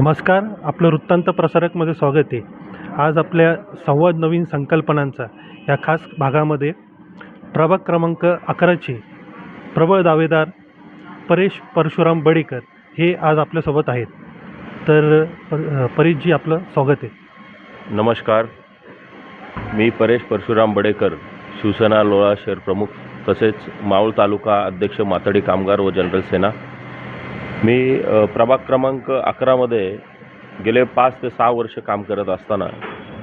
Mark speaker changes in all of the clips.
Speaker 1: नमस्कार आपलं वृत्तांत प्रसारकमध्ये स्वागत आहे. आज आपल्या संवाद नवीन संकल्पनांचा या खास भागामध्ये प्रभाग क्रमांक अकराचे प्रबळ दावेदार परेश परशुराम बडेकर हे आज आपल्यासोबत आहेत. तर पर परेशजी आपलं स्वागत आहे.
Speaker 2: नमस्कार. मी परेश परशुराम बडेकर शिवसेना लोळा शहर प्रमुख तसेच मावळ तालुका अध्यक्ष मातडी कामगार व जनरल सेना मी प्रभाग क्रमांक अकरामध्ये गेले पाच ते सहा वर्ष काम करत असताना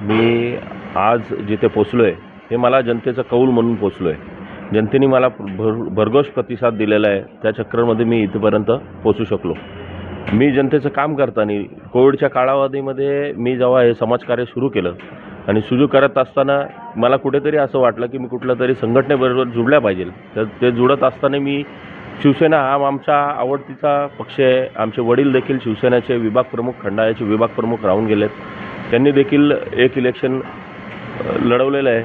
Speaker 2: मी आज जिथे पोचलो आहे हे मला जनतेचं कौल म्हणून पोचलो आहे जनतेने मला भर भरघोष प्रतिसाद दिलेला आहे. त्या चक्रामध्ये मी इथपर्यंत पोचू शकलो. मी जनतेचं काम करताना कोविडच्या कालावधीमध्ये मी जेव्हा हे समाजकार्य सुरू केलं आणि सुरू करत असताना मला कुठेतरी असं वाटलं की मी कुठल्या तरी संघटनेबरोबर जुळल्या पाहिजे. तर ते जुळत असताना मी शिवसेना हा आमचा आवडतीचा पक्ष आहे. आमचे वडील देखील शिवसेनेचे विभाग प्रमुख खंडाळ्याचे विभाग प्रमुख राहून गेलेत. त्यांनी देखील एक इलेक्शन लढवलेलं आहे.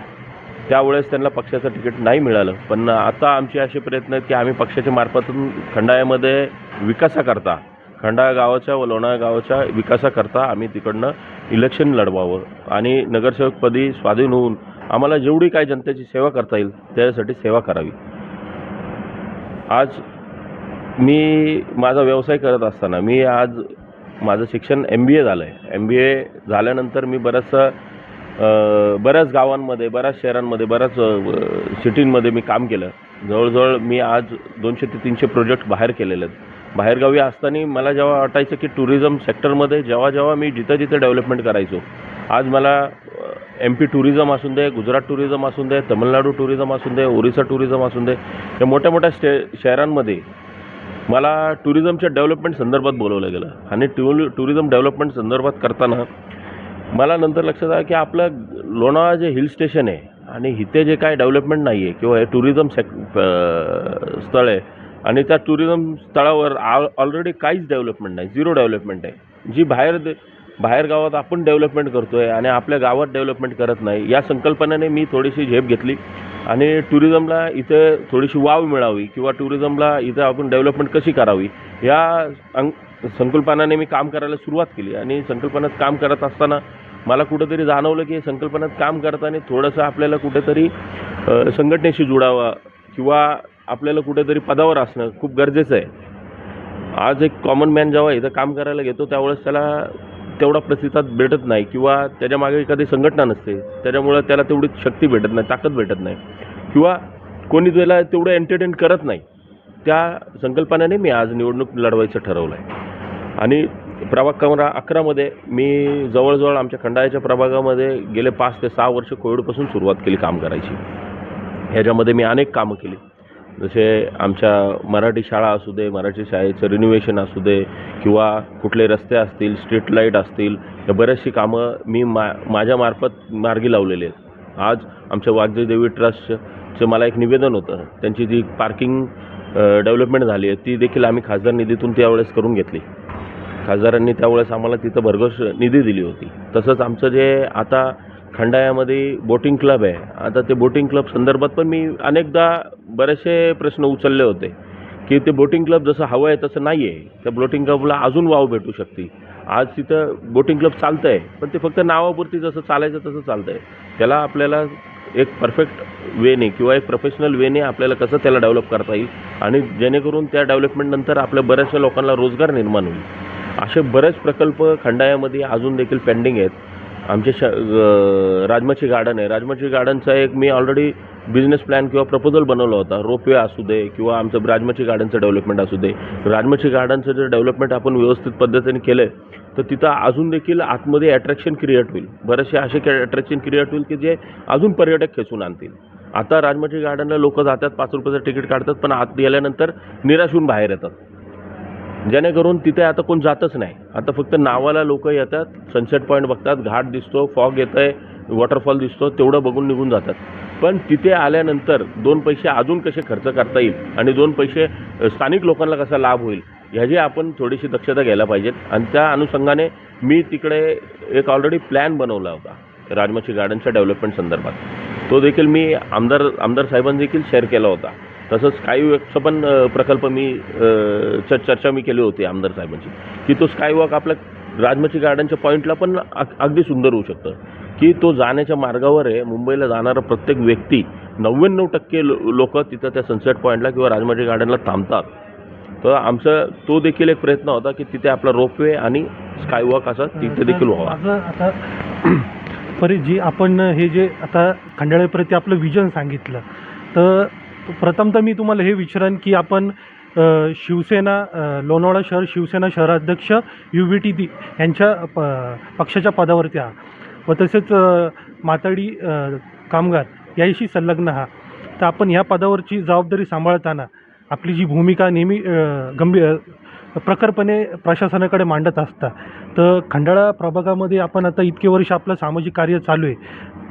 Speaker 2: त्यावेळेस त्यांना पक्षाचं तिकीट नाही मिळालं. पण आता आमचे असे प्रयत्न आहेत की आम्ही पक्षाच्या मार्फतून खंडाळ्यामध्ये विकासाकरता खंडाळा गावाच्या व लोणाळा गावाच्या विकासाकरता आम्ही तिकडनं इलेक्शन लढवावं. आणि नगरसेवकपदी स्वाधीन होऊन आम्हाला जेवढी काय जनतेची सेवा करता येईल त्यासाठी सेवा करावी. आज मी माझा व्यवसाय करत असताना मी आज माझं शिक्षण एम बी ए झालं आहे एम बी ए झाल्यानंतर मी बरंचसं बऱ्याच गावांमध्ये बऱ्याच शहरांमध्ये बऱ्याच सिटींमध्ये मी काम केलं. जवळजवळ मी आज दोनशे ते तीनशे प्रोजेक्ट बाहेर केलेले आहेत. बाहेरगावी असताना मला जेव्हा वाटायचं की टुरिझम सेक्टरमध्ये जेव्हा जेव्हा मी जिथं जिथं डेव्हलपमेंट करायचो आज मला एम पी टुरिझम असून दे गुजरात टुरिझम असून दे तमिळनाडू टुरिझम असून दे ओरिसा टुरिझम असून दे या मोठ्या मोठ्या स्टे शहरांमध्ये मला टुरिझमच्या डेव्हलपमेंट संदर्भात बोलवलं गेलं. आणि टुरि टुरिझम डेव्हलपमेंट संदर्भात करताना मला नंतर लक्षात आलं की आपलं लोणावळा जे हिल स्टेशन आहे आणि इथे जे काय डेव्हलपमेंट नाही आहे किंवा हे टुरिझम सेक स्थळ आहे आणि त्या टुरिझम स्थळावर ऑल ऑलरेडी काहीच डेव्हलपमेंट नाही झिरो डेव्हलपमेंट आहे. जी बाहेर दे बाहेर गावात आपण डेव्हलपमेंट करतो आहे आणि आपल्या गावात डेव्हलपमेंट करत नाही या संकल्पनेने मी थोडीशी झेप घेतली. आणि टुरिझमला इथं थोडीशी वाव मिळावी किंवा टुरिझमला इथं आपण डेव्हलपमेंट कशी करावी या अंग संकल्पनाने मी काम करायला सुरुवात केली. आणि संकल्पनात काम करत असताना मला कुठंतरी जाणवलं की संकल्पनात काम करताना थोडंसं आपल्याला कुठेतरी संघटनेशी जुडावं किंवा आपल्याला कुठेतरी पदावर असणं खूप गरजेचं आहे. आज एक कॉमन मॅन जेव्हा इथं काम करायला घेतो त्यावेळेस त्याला तेवढा प्रतिसाद भेटत नाही किंवा त्याच्यामागे एखादी संघटना नसते त्याच्यामुळं त्याला तेवढी शक्ती भेटत नाही ताकद भेटत नाही. किंवा कोणी त्याला तेवढं एंटरटेन करत नाही त्या संकल्पनेने मी आज निवडणूक लढवायचं ठरवलं आहे आणि प्रभाग क्रमांक अकरामध्ये मी जवळजवळ आमच्या खंडाळ्याच्या प्रभागामध्ये गेले पाच ते सहा वर्ष कोविडपासून सुरुवात केली काम करायची. ह्याच्यामध्ये मी अनेक कामं केली. जसे आमच्या मराठी शाळा असू दे मराठी शाळेचं रिन्युवेशन असू दे किंवा कुठले रस्ते असतील स्ट्रीट लाइट असतील या बरेचशी कामं मी मा माझ्यामार्फत मार्गी लावलेले आहेत. आज आमच्या वाघजी देवी ट्रस्टचं मला एक निवेदन होतं. त्यांची जी पार्किंग डेव्हलपमेंट झाली आहे ती देखील आम्ही खासदार निधीतून त्यावेळेस करून घेतली. खासदारांनी त्यावेळेस आम्हाला तिथं भरघोस निधी दिली होती. तसंच आमचं जे आता खंडाळ्यामध्ये बोटिंग क्लब आहे. आता ते बोटिंग क्लब संदर्भात पण मी अनेकदा बरेचसे प्रश्न उचलले होते की ते बोटिंग क्लब जसं हवं आहे तसं नाही आहे त्या बोटिंग क्लबला अजून वाव भेटू शकते आज तिथं बोटिंग क्लब चालतं आहे पण ते फक्त नावापुरती जसं चालायचं तसं चालतं आहे त्याला आपल्याला एक परफेक्ट वेने किंवा एक प्रोफेशनल वेने आपल्याला कसं त्याला डेव्हलप करता येईल आणि जेणेकरून त्या डेव्हलपमेंटनंतर आपल्या बऱ्याचशा लोकांना रोजगार निर्माण होईल. असे बरेच प्रकल्प खंडाळ्यामध्ये अजून देखील पेंडिंग आहेत. आमच्या श राजमाची गार्डन आहे. राजमाची गार्डनचा एक मी ऑलरेडी बिझनेस प्लॅन किंवा प्रपोजल बनवला होता. रोपवे असू दे किंवा आमचं राजमाची गार्डनचं डेव्हलपमेंट असू दे. राजमाची गार्डनचं जर डेव्हलपमेंट आपण व्यवस्थित पद्धतीने केलं तर तिथं अजून देखील आतमध्ये अट्रॅक्शन क्रिएट होईल. बरेचसे असे अट्रॅक्शन क्रिएट होईल की जे अजून पर्यटक खेचून आणतील. आता राजमाची गार्डनला लोक जातात पाच रुपयाचं तिकीट काढतात पण आत गेल्यानंतर निराश होऊन बाहेर येतात. जेणेकरून तिथे आता कोण जातच नाही. आता फक्त नावाला लोक येतात सनसेट पॉईंट बघतात घाट दिसतो फॉग येतं आहे वॉटरफॉल दिसतो तेवढं बघून निघून जातात. पण तिथे आल्यानंतर दोन पैसे अजून कसे खर्च करता येईल आणि दोन पैसे स्थानिक लोकांना कसा लाभ होईल ह्याची आपण थोडीशी दक्षता घ्यायला पाहिजेत. आणि त्या अनुषंगाने मी तिकडे एक ऑलरेडी प्लॅन बनवला होता राजमाची गार्डनच्या डेव्हलपमेंट संदर्भात. तो देखील मी आमदार आमदार साहेबांनी देखील शेअर केला होता. तसंच स्कायवॉकचा पण प्रकल्प मी च चर्चा मी केली होती आमदार साहेबांची की तो स्कायवॉक आपल्या राजमच्छी गार्डनच्या पॉईंटला पण अग- अगदी सुंदर होऊ शकतं. की तो जाण्याच्या मार्गावर आहे मुंबईला जाणारा प्रत्येक व्यक्ती नव्याण्णव टक्के लोक तिथं त्या सनसेट पॉईंटला किंवा राजमच्छी गार्डनला थांबतात. तर आमचा तो देखील एक प्रयत्न होता की तिथे आपला रोपवे आणि स्कायवॉक असा तिथे देखील व्हावा.
Speaker 1: परी जी आपण हे जे आता खंडाळेप्रती आपलं विजन सांगितलं तर प्रथमतः मी तुम्हाला हे विचारेन की आपण शिवसेना लोणावळा शहर शिवसेना शहराध्यक्ष यू व्ही टी टी यांच्या प पक्षाच्या पदावरती आहात. व तसेच मातडी माताडी कामगार याशी संलग्न आहात. तर आपण ह्या पदावरची जबाबदारी सांभाळताना आपली जी भूमिका नेहमी गंभीर प्रखरपणे प्रशासनाकडे मांडत असता तर खंडाळा प्रभागामध्ये आपण आता इतके वर्ष आपलं सामाजिक कार्य चालू आहे.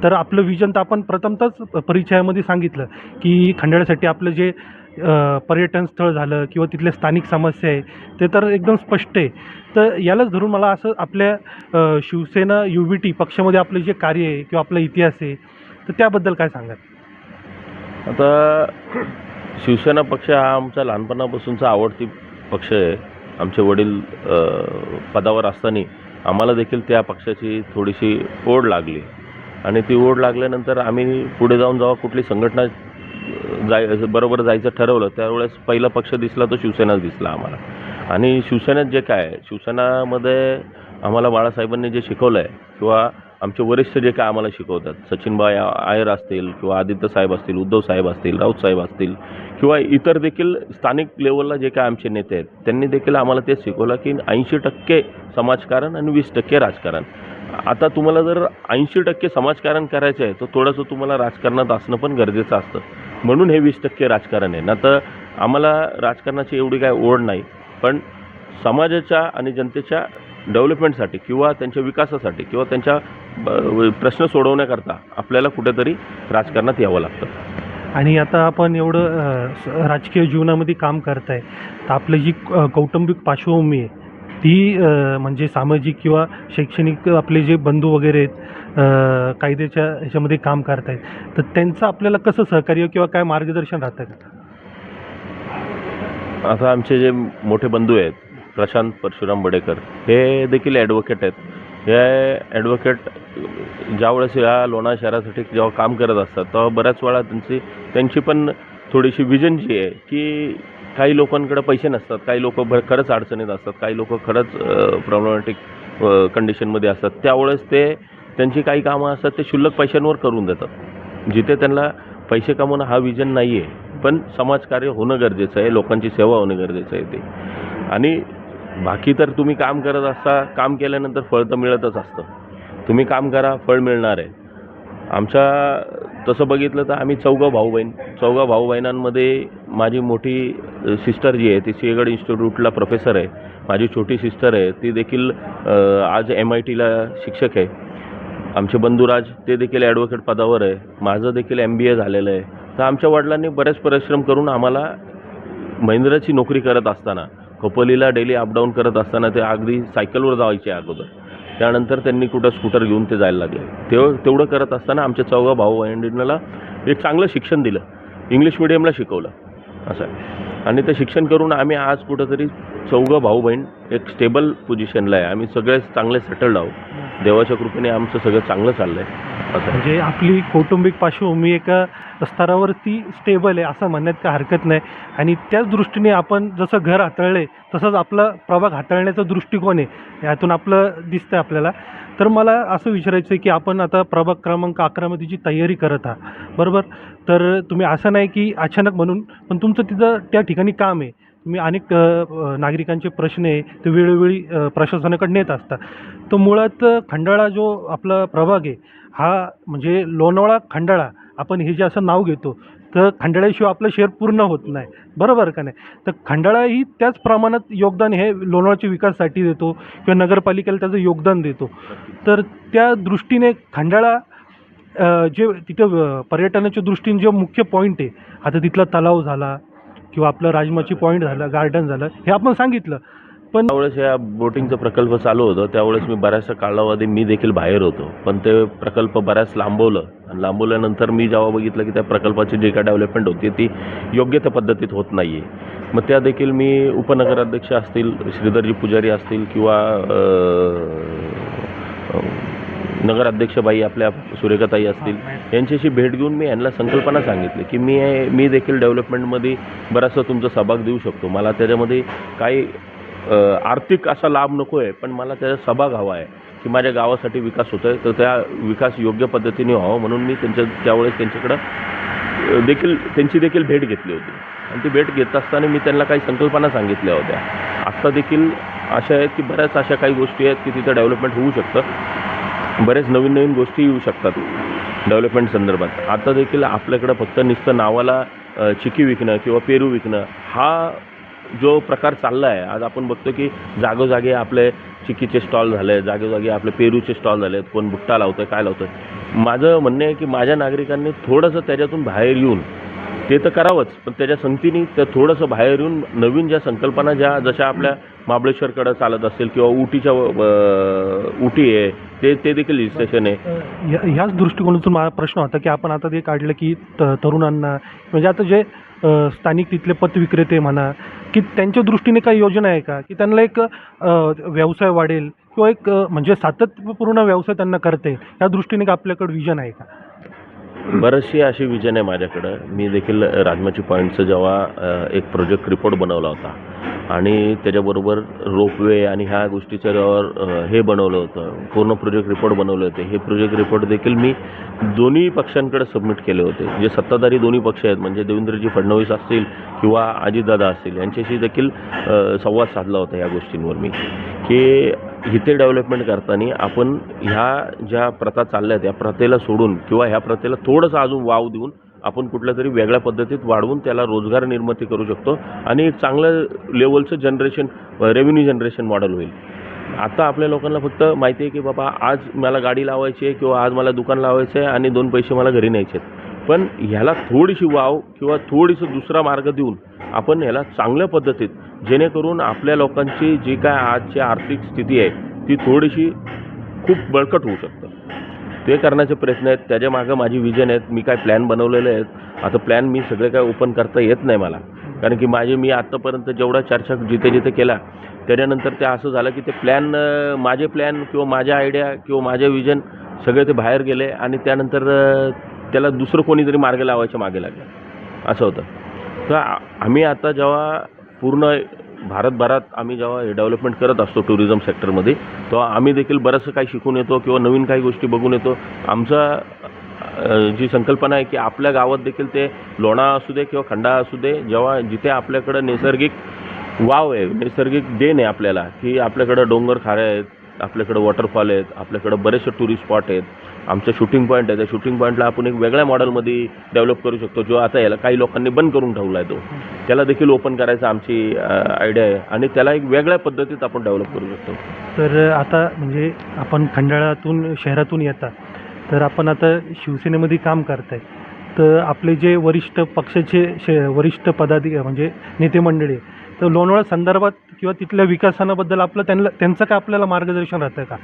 Speaker 1: तर आपलं विजन तर आपण प्रथमतच परिचयामध्ये सांगितलं की खंडाळ्यासाठी आपलं जे पर्यटन स्थळ झालं किंवा तिथल्या स्थानिक समस्या आहे ते तर एकदम स्पष्ट आहे. तर यालाच धरून मला असं आपल्या शिवसेना यू व्ही टी पक्षामध्ये आपलं जे कार्य आहे किंवा आपला इतिहास आहे तर त्याबद्दल काय सांगाल?
Speaker 2: आता शिवसेना पक्ष हा आमचा लहानपणापासूनचा आवडती पक्ष आहे. आमचे वडील पदावर असताना आम्हाला देखील त्या पक्षाची थोडीशी ओढ लागली. आणि ती ओढ लागल्यानंतर आम्ही पुढे जाऊन जेव्हा कुठली संघटना जाय बरोबर जायचं ठरवलं त्यावेळेस पहिला पक्ष दिसला तो शिवसेनाच दिसला आम्हाला. आणि शिवसेनेत जे काय आहे, शिवसेनामध्ये आम्हाला बाळासाहेबांनी जे शिकवलं आहे किंवा आमचे वरिष्ठ जे काय आम्हाला शिकवतात सचिनबाई आयर असतील किंवा आदित्य साहेब असतील उद्धव साहेब असतील राऊत साहेब असतील किंवा इतर देखील स्थानिक लेवलला जे काय आमचे नेते आहेत त्यांनी देखील आम्हाला तेच शिकवलं की ऐंशी टक्के समाजकारण आणि वीस टक्के राजकारण. आता तुम्हाला जर ऐंशी टक्के समाजकारण करायचं आहे तर थोडंसं तुम्हाला राजकारणात असणं पण गरजेचं असतं. म्हणून हे वीस टक्के राजकारण आहे. ना तर आम्हाला राजकारणाची एवढी काय ओढ नाही. पण समाजाच्या आणि जनतेच्या डेव्हलपमेंटसाठी किंवा त्यांच्या विकासासाठी किंवा त्यांच्या ब- प्रश्न सोडवण्याकरता आपल्याला कुठेतरी राजकारणात यावं लागतं.
Speaker 1: आणि आता आपण एवढं स- राजकीय जीवनामध्ये काम करताय. तर आपलं जी क- कौटुंबिक पार्श्वभूमी आहे ती म्हणजे सामाजिक किंवा शैक्षणिक आपले जे बंधू वगैरे आहेत कायद्याच्या ह्याच्यामध्ये काम करत आहेत तर त्यांचं आपल्याला कसं सहकार्य किंवा काय मार्गदर्शन राहतं का?
Speaker 2: आता आमचे जे मोठे बंधू आहेत प्रशांत परशुराम बडेकर हे देखील ॲडव्होकेट आहेत. हे ॲडव्होकेट ज्यावेळेस या लोणा शहरासाठी जेव्हा काम करत असतात तेव्हा बऱ्याच वेळा त्यांची त्यांची पण थोडीशी विजन जी आहे की काही लोकांकडे पैसे नसतात काही लोक भर खरंच अडचणीत असतात काही लोक खरंच प्रॉब्लेमॅटिक कंडिशनमध्ये असतात. त्यावेळेस ते त्यांची काही कामं असतात ते शुल्लक पैशांवर करून देतात. जिथे त्यांना पैसे कमवणं हा विजन नाही आहे पण समाजकार्य होणं गरजेचं आहे लोकांची सेवा होणं गरजेचं आहे ते. आणि बाकी तर तुम्ही काम करत असता काम केल्यानंतर फळ तर मिळतच असतं. तुम्ही काम करा फळ मिळणार आहे. आमच्या तसं बघितलं तर आम्ही चौघं भाऊ बहीण चौघा भाऊ बहिणांमध्ये माझी मोठी सिस्टर जी आहे ती सिंहगड इन्स्टिट्यूटला प्रोफेसर आहे. माझी छोटी सिस्टर आहे. ती देखील आज एम आय टीला शिक्षक आहे. आमचे बंधुराज ते देखील ॲडव्होकेट पदावर आहे. माझं देखील एम बी ए झालेलं आहे. तर आमच्या वडिलांनी बरेच परिश्रम करून आम्हाला महिंद्राची नोकरी करत असताना खोपोलीला डेली अपडाऊन करत असताना ते अगदी सायकलवर जायचे अगोदर. त्यानंतर त्यांनी कुठं स्कूटर घेऊन ते जायला लागले. तेव तेवढं करत असताना आमच्या चौघा भाऊ बहिणींना एक चांगलं शिक्षण दिलं. इंग्लिश मिडियमला शिकवलं. असं. आणि ते शिक्षण करून आम्ही आज कुठंतरी चौघं भाऊ बहीण एक स्टेबल पोझिशनला आहे. आम्ही सगळे चांगले सेटल्ड आहोत. देवाच्या कृपेने आमचं सगळं चांगलं चाललं आहे
Speaker 1: म्हणजे आपली कौटुंबिक पार्श्वभूमी एका स्तरावरती स्टेबल आहे असं म्हणण्यात काय हरकत नाही. आणि त्याच दृष्टीने आपण जसं घर हाताळले तसंच आपला प्रभाग हाताळण्याचा दृष्टिकोन आहे. यातून आपलं दिसतं आपल्याला. तर मला असं विचारायचं आहे की आपण आता प्रभाग क्रमांक अकरामध्ये जी तयारी करत आहात बरोबर? तर तुम्ही असं नाही की अचानक म्हणून पण तुमचं तिथं त्या ठिकाणी काम आहे. तुम्ही अनेक नागरिकांचे प्रश्न आहे ते वेळोवेळी प्रशासनाकडे नेत असता तर मुळात खंडाळा जो आपला प्रभाग आहे हा म्हणजे लोणावळा खंडाळा आपण हे जे असं नाव घेतो तर खंडाळ्याशिवाय आपलं शहर पूर्ण होत नाही. बरोबर का नाही? तर खंडाळा ही त्याच प्रमाणात योगदान हे लोणावळ्याच्या विकासासाठी देतो किंवा नगरपालिकेला त्याचं योगदान देतो. तर त्या दृष्टीने खंडाळा जे तिथं पर्यटनाच्या दृष्टीने जे मुख्य पॉईंट आहे आता तिथला तलाव झाला किंवा आपलं राजमाची पॉईंट झालं गार्डन झालं हे आपण सांगितलं. पण
Speaker 2: त्यावेळेस या बोटिंगचा प्रकल्प चालू होतं. त्यावेळेस मी बऱ्याचशा कालावधी मी देखील बाहेर होतो. पण ते प्रकल्प बऱ्याच लांबवलं. आणि लांबवल्यानंतर मी जेव्हा बघितलं की त्या प्रकल्पाची जी काय डेव्हलपमेंट होती ती योग्य त्या पद्धतीत होत नाही आहे मग त्या देखील मी उपनगराध्यक्ष असतील श्रीधरजी पुजारी असतील किंवा नगराध्यक्षबाई आपल्या सुरेखाताई असतील यांच्याशी भेट घेऊन मी यांना संकल्पना सांगितली की मी मी देखील डेव्हलपमेंटमध्ये बराचसा तुमचा सहभाग देऊ शकतो. मला त्याच्यामध्ये काही आर्थिक असा लाभ नको आहे पण मला त्याचा सहभाग हवा आहे की माझ्या गावासाठी विकास होतो आहे तर त्या विकास योग्य पद्धतीने व्हावं म्हणून मी त्यांच्या त्यावेळेस त्यांच्याकडं देखील त्यांची देखील भेट घेतली होती. आणि ती भेट घेत असताना मी त्यांना काही संकल्पना सांगितल्या होत्या. आत्ता देखील अशा आहेत की बऱ्याच अशा काही गोष्टी आहेत की तिथं डेव्हलपमेंट होऊ शकतं. बरेच नवीन नवीन गोष्टी येऊ शकतात डेव्हलपमेंट संदर्भात. आता देखील आपल्याकडं फक्त नुसतं नावाला चिकी विकणं किंवा पेरू विकणं हा जो प्रकार चालला आहे आज आपण बघतो की जागोजागी आपले चिकीचे स्टॉल झाले जागोजागी आपले पेरूचे स्टॉल झाले कोण भुट्टा लावतं काय लावतं माझं म्हणणं आहे की माझ्या नागरिकांनी थोडंसं त्याच्यातून बाहेर येऊन ते तर करावंच पण त्याच्या संगतीने तर थोडंसं बाहेर येऊन नवीन ज्या संकल्पना ज्या जशा आपल्या महाबळेश्वरकडं चालत असेल किंवा उटीच्या उटी आहे ते ते देखील हिल स्टेशन आहे.
Speaker 1: या ह्याच दृष्टिकोनातून माझा प्रश्न होता की आपण आता ते काढलं की त तरुणांना म्हणजे आता जे स्थानिक तिथले पतविक्रेते म्हणा की त्यांच्या दृष्टीने काही योजना आहे का? की त्यांना एक व्यवसाय वाढेल किंवा एक म्हणजे सातत्यपूर्ण व्यवसाय त्यांना करता येईल या दृष्टीने का आपल्याकडे विजन आहे का?
Speaker 2: बरेचशी अशी विजन आहे माझ्याकडं. मी देखील राजमाची पॉईंटचं जेव्हा एक प्रोजेक्ट रिपोर्ट बनवला होता आणि त्याच्याबरोबर रोपवे आणि ह्या गोष्टीच्या गावावर हे बनवलं होतं. पूर्ण प्रोजेक्ट रिपोर्ट बनवले होते. हे प्रोजेक्ट रिपोर्ट देखील मी दोन्ही पक्षांकडे सबमिट केले होते. जे सत्ताधारी दोन्ही पक्ष आहेत म्हणजे देवेंद्रजी फडणवीस असतील किंवा अजितदादा असतील यांच्याशी देखील संवाद साधला होता या गोष्टींवर मी. की इथे डेव्हलपमेंट करताना आपण ह्या ज्या प्रथा चालल्या आहेत या प्रथेला सोडून किंवा ह्या प्रथेला थोडंसं अजून वाव देऊन आपण कुठल्या तरी वेगळ्या पद्धतीत वाढवून त्याला रोजगार निर्मिती करू शकतो आणि एक चांगलं लेवलचं जनरेशन रेव्हेन्यू जनरेशन मॉडेल होईल. आता आपल्या लोकांना फक्त माहिती आहे की बाबा आज मला गाडी लावायची आहे किंवा आज मला दुकान लावायचं आहे आणि दोन पैसे मला घरी न्यायचे आहेत. पण ह्याला थोडीशी वाव किंवा थोडीसं दुसरा मार्ग देऊन आपण ह्याला चांगल्या पद्धतीत जेणेकरून आपल्या लोकांची जी काय आजची आर्थिक स्थिती आहे ती थोडीशी खूप बळकट होऊ शकते. ते करण्याचे प्रयत्न आहेत. त्याच्या मागं माझी विजन आहेत. मी काय प्लॅन बनवलेले आहेत. आता प्लॅन मी सगळे काय ओपन करता येत नाही मला. कारण की माझे मी आत्तापर्यंत जेवढा चर्चा जिथे जिथे केला त्याच्यानंतर ते असं झालं की ते प्लॅन माझे प्लॅन किंवा माझ्या आयडिया किंवा माझे विजन सगळे ते बाहेर गेले आणि त्यानंतर त्याला दुसरं कोणीतरी मार्ग लावायच्या मागे लागलं. असं होतं. तर आम्ही आता जेव्हा पूर्ण भारतभरात आम्ही जेव्हा हे डेव्हलपमेंट करत असतो टुरिझम सेक्टरमध्ये तेव्हा आम्ही देखील बरंचसं काही शिकून येतो किंवा नवीन काही गोष्टी बघून येतो. आमचा जी संकल्पना आहे की आपल्या गावात देखील ते लोणा असू दे किंवा खंडा असू दे जेव्हा जिथे आपल्याकडं नैसर्गिक वाव आहे नैसर्गिक देण आहे आपल्याला की आपल्याकडं डोंगर खारे आहेत आपल्याकडं वॉटरफॉल आहेत आपल्याकडं बरेचसे टुरिस्ट स्पॉट आहेत आमचं शूटिंग पॉईंट आहे. त्या शूटिंग पॉईंटला आपण एक वेगळ्या मॉडेलमध्ये डेव्हलप करू शकतो जो आता याला काही लोकांनी बंद करून ठेवला आहे तो. त्याला देखील ओपन करायचा आमची आयडिया आहे. आणि त्याला एक वेगळ्या पद्धतीत आपण डेव्हलप करू शकतो.
Speaker 1: तर आता म्हणजे आपण खंडाळातून शहरातून येता तर आपण आता शिवसेनेमध्ये काम करताय. तर आपले जे वरिष्ठ पक्षाचे शे वरिष्ठ पदाधिक म्हणजे नेते मंडळी आहे, तर लोणावळा संदर्भात किंवा तिथल्या विकासाबद्दल आपलं त्यांना त्यांचं काय आपल्याला मार्गदर्शन राहतं का?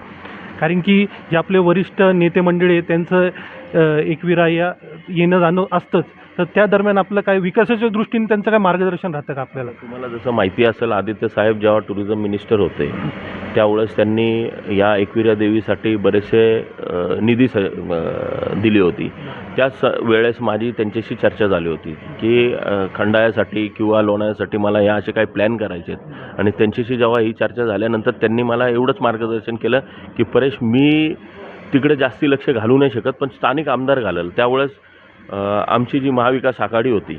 Speaker 1: कारण की जे आपले वरिष्ठ नेते मंडळी आहे त्यांचं एकविरा या येणं जाणं असतंच. तर त्या दरम्यान आपलं काय विकासाच्या दृष्टीने त्यांचं काय मार्गदर्शन राहतं का आपल्याला?
Speaker 2: तुम्हाला जसं माहिती असेल आदित्य साहेब जेव्हा टुरिझम मिनिस्टर होते त्यावेळेस त्यांनी या एकविरा देवीसाठी बरेचसे निधी स दिली होती. त्याच वेळेस माझी त्यांच्याशी चर्चा झाली होती की खंडाळ्यासाठी किंवा लोणाळ्यासाठी मला या असे काही प्लॅन करायचे आहेत. आणि त्यांच्याशी जेव्हा ही चर्चा झाल्यानंतर त्यांनी मला एवढंच मार्गदर्शन केलं की परेश मी तिकडे जास्ती लक्ष घालू नाही शकत पण स्थानिक आमदार घालेल. त्यावेळेस आमची जी महाविकास आघाडी होती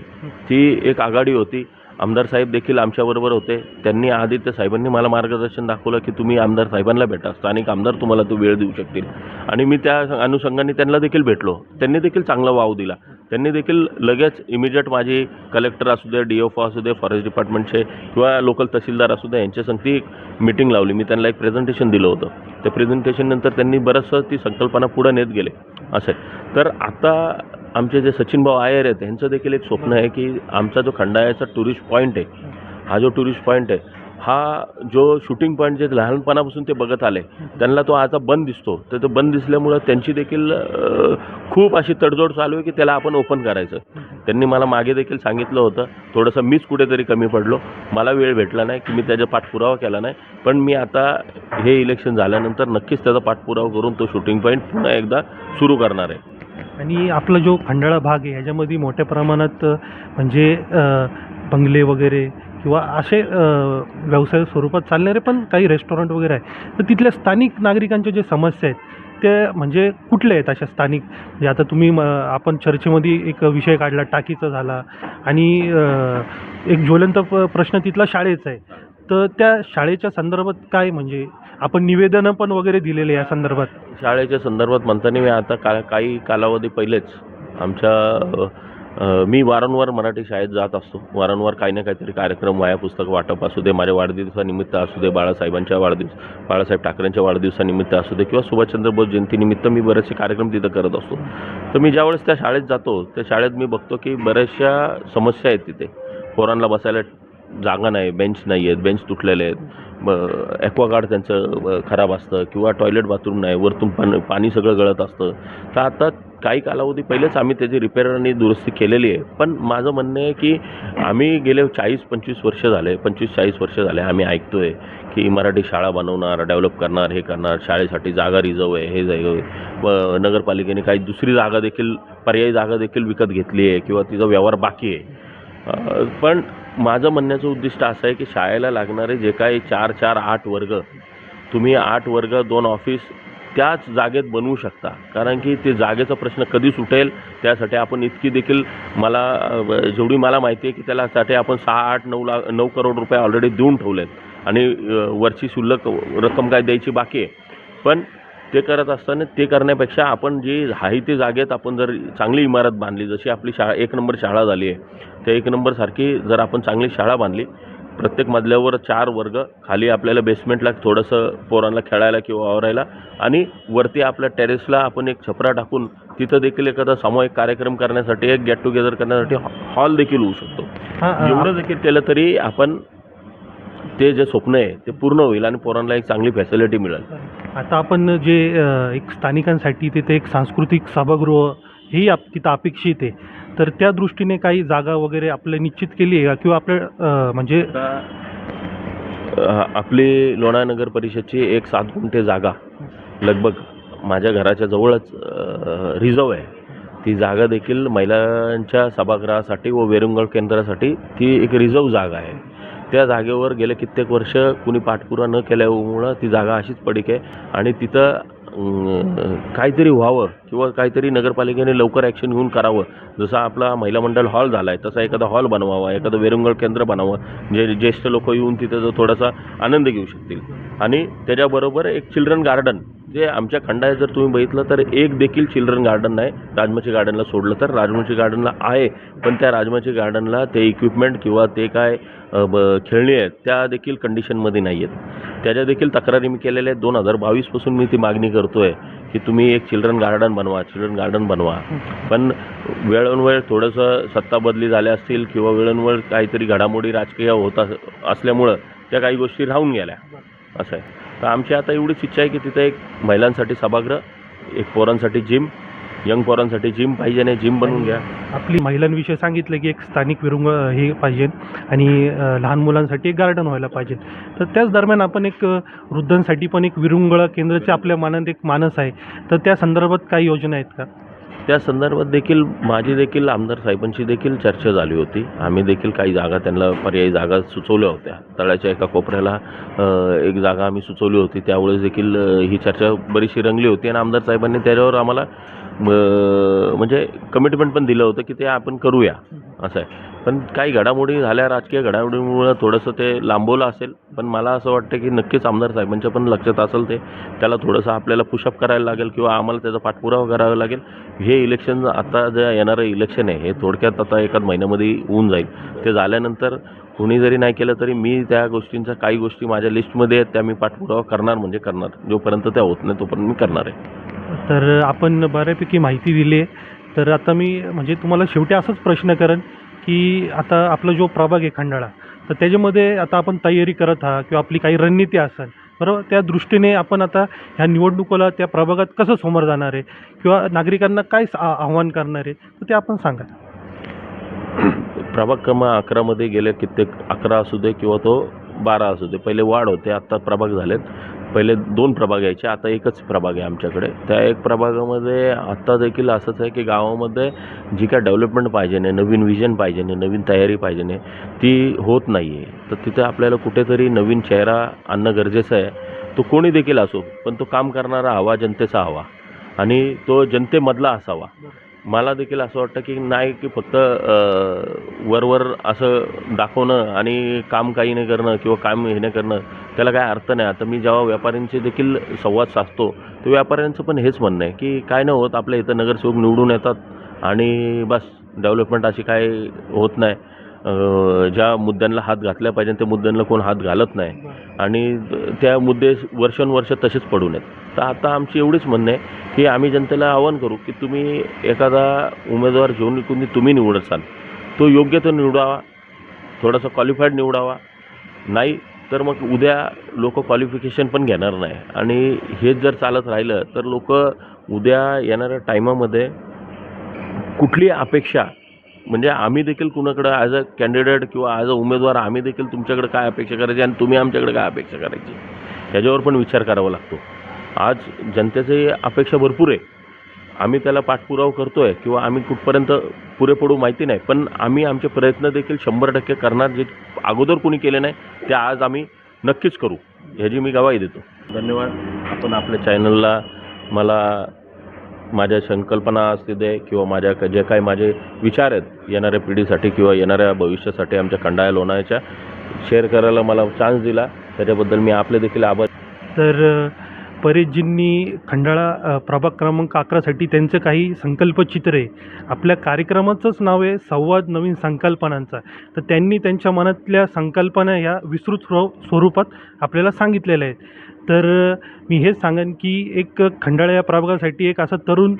Speaker 2: ती एक आघाडी होती. आमदार साहेब देखील आमच्याबरोबर होते. त्यांनी आदित्य साहेबांनी मला मार्गदर्शन दाखवलं की तुम्ही आमदार साहेबांना भेटा. स्थानिक आमदार तुम्हाला तो वेळ देऊ शकतील. आणि मी त्या अनुषंगाने त्यांना देखील भेटलो. त्यांनी देखील चांगला वाव दिला. त्यांनी देखील लगेच इमिजिएट माझी कलेक्टर असू दे डी एफ ओ असू दे फॉरेस्ट डिपार्टमेंटचे किंवा लोकल तहसीलदार असू दे यांच्या संगती एक मीटिंग लावली. मी त्यांना एक प्रेझेंटेशन दिलं होतं. त्या प्रेझेंटेशननंतर त्यांनी बरंचसं ती संकल्पना पुढं नेत गेले असं आहे. तर आता आमचे जे सचिनभाऊ आयर आहेत ह्यांचं देखील एक स्वप्न आहे की आमचा जो खंडाळ्याचा टुरिस्ट पॉईंट आहे हा जो टुरिस्ट पॉईंट आहे हा जो शूटिंग पॉईंट जे लहानपणापासून ते बघत आले त्यांना तो आता बंद दिसतो. तर तो बंद दिसल्यामुळं त्यांची देखील खूप अशी तडजोड चालू आहे की त्याला आपण ओपन करायचं. त्यांनी मला मागे देखील सांगितलं होतं थोडंसं मीच कुठेतरी कमी पडलो. मला वेळ भेटला नाही की मी त्याचा पाठपुरावा केला नाही. पण मी आता हे इलेक्शन झाल्यानंतर नक्कीच त्याचा पाठपुरावा करून तो शूटिंग पॉईंट पुन्हा एकदा सुरू करणार आहे.
Speaker 1: आणि आपला जो खंडाळा भाग आहे ह्याच्यामध्ये मोठ्या प्रमाणात म्हणजे बंगले वगैरे किंवा असे व्यवसाय स्वरूपात चालणारे पण काही रेस्टॉरंट वगैरे आहे. तर तिथल्या स्थानिक नागरिकांच्या जे समस्या आहेत ते म्हणजे कुठल्या आहेत अशा स्थानिक? म्हणजे आता तुम्ही म- आपण चर्चेमध्ये एक विषय काढला टाकीचा झाला आणि एक ज्वलंत प्रश्न तिथला शाळेचा आहे. तर त्या शाळेच्या संदर्भात काय म्हणजे आपण निवेदनं पण वगैरे दिलेले या संदर्भात?
Speaker 2: शाळेच्या संदर्भात म्हणताना मी आता का काही कालावधी पहिलेच आमच्या मी वारंवार मराठी शाळेत जात असतो. वारंवार काही ना काहीतरी कार्यक्रम वाया पुस्तक वाटप असू दे माझ्या वाढदिवसानिमित्त असू दे बाळासाहेबांच्या वाढदिवस बाळासाहेब ठाकरेंच्या वाढदिवसानिमित्त असू दे किंवा सुभाषचंद्र बोस जयंतीनिमित्त मी बरेचसे कार्यक्रम तिथं करत असतो. तर मी ज्यावेळेस त्या शाळेत जातो त्या शाळेत मी बघतो की बऱ्याचशा समस्या आहेत तिथे. पोरांना बसायला जागा नाही बेंच नाही आहेत बेंच तुटलेले आहेत. ॲक्वागार्ड त्यांचं खराब असतं किंवा टॉयलेट बाथरूम नाही वरतून पाणी पाणी सगळं गळत असतं. तर आता काही कालावधी पहिलेच आम्ही त्याची रिपेअर आणि दुरुस्ती केलेली आहे. पण माझं म्हणणं आहे की आम्ही गेले चाळीस पंचवीस वर्ष झाले पंचवीस चाळीस वर्ष झाले आम्ही ऐकतो आहे की मराठी शाळा बनवणार डेव्हलप करणार हे करणार शाळेसाठी जागा रिझर्व आहे हे जागा आहे. व नगरपालिकेने काही दुसरी जागा देखील पर्यायी जागा देखील विकत घेतली आहे किंवा तिचा व्यवहार बाकी आहे. पण माझं म्हणण्याचं उद्दिष्ट असं आहे की शाळेला लागणारे जे काही चार चार आठ वर्ग तुम्ही आठ वर्ग दोन ऑफिस त्याच जागेत बनवू शकता. कारण की ते जागेचा प्रश्न कधी सुटेल त्यासाठी आपण इतकी देखील मला जेवढी मला माहिती आहे की त्यालासाठी आपण सहा आठ नऊ लाख नऊ करोड रुपये ऑलरेडी देऊन ठेवलेत. आणि वरची शुल्लक रक्कम काय द्यायची बाकी आहे. पण ते करत असताना ते करण्यापेक्षा आपण जी आहे ते जागेत आपण जर चांगली इमारत बांधली जशी आपली शाळा एक नंबर शाळा झाली आहे त्या एक नंबरसारखी जर आपण चांगली शाळा बांधली प्रत्येक मजल्यावर चार वर्ग खाली आपल्याला बेसमेंटला थोडंसं पोरांना खेळायला किंवा आवरायला आणि वरती आपल्या टेरेसला आपण एक छपरा टाकून तिथं देखील एखादा सामूहिक कार्यक्रम करण्यासाठी एक गेट टुगेदर करण्यासाठी हॉल देखील होऊ शकतो. एवढं देखील केलं तरी आपण ते जे स्वप्न आहे ते पूर्ण होईल आणि पोरांना एक चांगली फॅसिलिटी मिळेल.
Speaker 1: आता आपण जे एक स्थानिकांसाठी तिथे एक सांस्कृतिक सभागृह ही आप तिथं अपेक्षित आहे. तर त्या दृष्टीने काही जागा वगैरे आपले निश्चित केली आहे का? किंवा आपल्या म्हणजे
Speaker 2: आपली लोणा नगर परिषदची एक सात गुंठे जागा लगभग माझ्या घराच्या जवळच रिझर्व आहे. ती जागा देखील महिलांच्या सभागृहासाठी व वेरुंगळ केंद्रासाठी ती एक रिझर्व जागा आहे. त्या जागेवर गेले कित्येक वर्ष कुणी पाठपुरा न केल्यामुळं ती जागा अशीच पडीक आहे. आणि तिथं काहीतरी व्हावं किंवा काहीतरी नगरपालिकेने लवकर ॲक्शन घेऊन करावं. जसा आपला महिला मंडळ हॉल झाला आहे तसा एखादा हॉल बनवावा एखादं वेरुंगळ केंद्र बनावं जे ज्येष्ठ लोक येऊन तिथं जो थोडासा आनंद घेऊ शकतील. आणि त्याच्याबरोबर एक चिल्ड्रन गार्डन जे आमच्या खंडात जर तुम्ही बघितलं तर एक देखील चिल्ड्रन गार्डन नाही. राजमाची गार्डनला सोडलं तर राजमाची गार्डनला आहे पण त्या राजमाची गार्डनला ते इक्विपमेंट किंवा ते काय ब खेळणी आहेत त्या देखील कंडिशनमध्ये नाही आहेत त्याच्या देखील तक्रारी मी केलेल्या आहेत. दोन हजार बावीसपासून मी ती मागणी करतो आहे की तुम्ही एक चिल्ड्रन गार्डन बनवा चिल्ड्रन गार्डन बनवा. पण वेळोवेळ थोडंसं सत्ता बदली झाल्या असतील किंवा वेळोवेळ काहीतरी घडामोडी राजकीय होत असल्यामुळं त्या काही गोष्टी राहून गेल्या. असं आहे. तर आमची आता एवढीच इच्छा आहे की तिथं एक महिलांसाठी सभागृह एक पोरांसाठी जिम यंग पोरांसाठी जिम पाहिजे नाही जिम बनवून घ्या.
Speaker 1: आपली महिलांविषयी सांगितलं की एक स्थानिक विरुंग हे पाहिजे आणि लहान मुलांसाठी एक गार्डन व्हायला पाहिजे. तर त्याच दरम्यान आपण एक वृद्धांसाठी पण एक विरुंगळ केंद्राचे आपल्या मनात एक मानस आहे. तर त्या संदर्भात काही योजना आहेत का?
Speaker 2: त्या संदर्भात देखील माझी देखील आमदार साहेबांची देखील चर्चा झाली होती. आम्ही देखील काही जागा त्यांना पर्यायी जागा सुचवल्या होत्या. तळ्याच्या एका कोपऱ्याला एक जागा आम्ही सुचवली होती. त्यावेळेस देखील ही चर्चा बरीचशी रंगली होती आणि आमदार साहेबांनी त्याच्यावर आम्हाला म्हणजे कमिटमेंट पण दिलं होतं की ते आपण करूया. असं आहे. पण काही घडामोडी झाल्या राजकीय घडामोडीमुळं थोडंसं ते लांबवलं असेल. पण मला असं वाटतं की नक्कीच आमदार साहेबांच्या पण लक्षात असेल ते त्याला थोडंसं आपल्याला पुशअप करायला लागेल किंवा आम्हाला त्याचा पाठपुरावा करावा लागेल. हे इलेक्शन आता जे येणारं इलेक्शन आहे हे थोडक्यात आता एका महिन्यामध्ये होऊन जाईल. ते झाल्यानंतर कुणी जरी नाही केलं तरी मी त्या गोष्टींच्या काही गोष्टी माझ्या लिस्टमध्ये आहेत त्या मी पाठपुरावा करणार म्हणजे करणार. जोपर्यंत त्या होत नाही तोपर्यंत मी करणार आहे.
Speaker 1: तर आपण बऱ्यापैकी माहिती दिली आहे. तर आता मी म्हणजे तुम्हाला शेवटी असंच प्रश्न करेन की आता आपला जो प्रभाग आहे खंडाळा तर त्याच्यामध्ये आता आपण तयारी करत आहात किंवा आपली काही रणनीती असेल बरोबर? त्या दृष्टीने आपण आता ह्या निवडणुकीला त्या प्रभागात कसं समोर जाणार आहे किंवा नागरिकांना काय आव्हान करणार आहे तर ते आपण सांगा.
Speaker 2: प्रभाग क्रमांक अकरामध्ये गेले कित्येक अकरा असू दे किंवा तो बारा असू दे पहिले वाढ होते आत्ता प्रभाग झालेत. पहिले दोन प्रभाग यायचे आता एकच प्रभाग आहे आमच्याकडे. त्या एक प्रभागामध्ये आत्ता देखील असंच आहे की गावामध्ये जी काय डेव्हलपमेंट पाहिजे नाही नवीन विजन पाहिजे नाही नवीन तयारी पाहिजे नाही ती होत नाही आहे तर तिथे आपल्याला कुठेतरी नवीन चेहरा आणणं गरजेचं आहे. तो कोणी देखील असो पण तो काम करणारा हवा जनतेचा हवा. आणि तो जनतेमधला असावा. मला देखील असं वाटतं की नाही की फक्त वरवर असं दाखवणं आणि काम काही नाही करणं किंवा काम हे नाही करणं त्याला काय अर्थ नाही. आता मी जेव्हा व्यापाऱ्यांशी देखील संवाद साधतो तर व्यापाऱ्यांचं पण हेच म्हणणं आहे की काय नाही होत आपल्या इथं नगरसेवक निवडून येतात आणि बस डेव्हलपमेंट अशी काय होत नाही. ज्या मुद्द्यांना हात घातल्या पाहिजे त्या मुद्द्यांना कोण हात घालत नाही. आणि त्या मुद्दे वर्षानुवर्ष तसेच पडून आहेत. तर आता आमची एवढीच म्हणणं आहे की आम्ही जनतेला आवाहन करू की तुम्ही एखादा उमेदवार घेऊन कोणी तुम्ही निवडसाल. तो योग्य तो निवडावा थोडासा क्वालिफाईड निवडावा. नाही तर मग उद्या लोक क्वालिफिकेशन पण घेणार नाही. आणि हेच जर चालत राहिलं तर लोक उद्या येणाऱ्या टायमामध्ये कुठली अपेक्षा म्हणजे आम्ही देखील कुणाकडं ॲज अ कॅन्डिडेट किंवा ॲज अ उमेदवार आम्ही देखील तुमच्याकडे काय अपेक्षा करायची आणि तुम्ही आमच्याकडे काय अपेक्षा करायची? ह्याच्यावर पण विचार करावा लागतो. आज जनतेची अपेक्षा भरपूर आहे. आम्ही त्याला पाठपुरावा करतो आहे किंवा आम्ही कुठपर्यंत पुरे पडू माहिती नाही पण आम्ही आमचे प्रयत्न देखील शंभर टक्के करणार जे अगोदर कोणी केले नाही ते आज आम्ही नक्कीच करू. ह्याची मी गवाही देतो. धन्यवाद. आपण आपल्या चॅनलला मला माझ्या संकल्पना असते दे किंवा माझ्या जे काही माझे विचार आहेत येणाऱ्या पिढीसाठी किंवा येणाऱ्या भविष्यासाठी आमच्या खंडाळ्या लोणाच्या शेअर करायला मला चान्स दिला. त्याच्याबद्दल मी आपले देखील आभार.
Speaker 1: तर परेशजींनी खंडाळा प्रभाग क्रमांक अकरासाठी त्यांचं काही संकल्पचित्रे आहे. आपल्या कार्यक्रमाचंच नाव आहे संवाद नवीन संकल्पनांचा. तर त्यांनी त्यांच्या मनातल्या संकल्पना ह्या विस्तृत स्व स्वरूपात आपल्याला सांगितलेल्या आहेत. तर मी हेच सांगेन की एक खंडाळा या प्रभागासाठी एक असा तरुण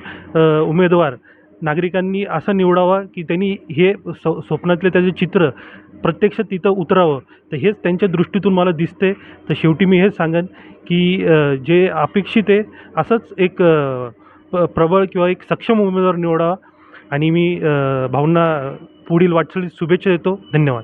Speaker 1: उमेदवार नागरिकांनी असं निवडावा की त्यांनी हे स्व स्वप्नातले त्याचे चित्र प्रत्यक्ष तिथं उतरावं. तर हेच त्यांच्या दृष्टीतून मला दिसते तर शेवटी मी हेच सांगेन की जे अपेक्षित आहे असंच एक प प्रबळ किंवा एक सक्षम उमेदवार निवडावा. आणि मी भावना पुढील वाटचालीस शुभेच्छा देतो. धन्यवाद.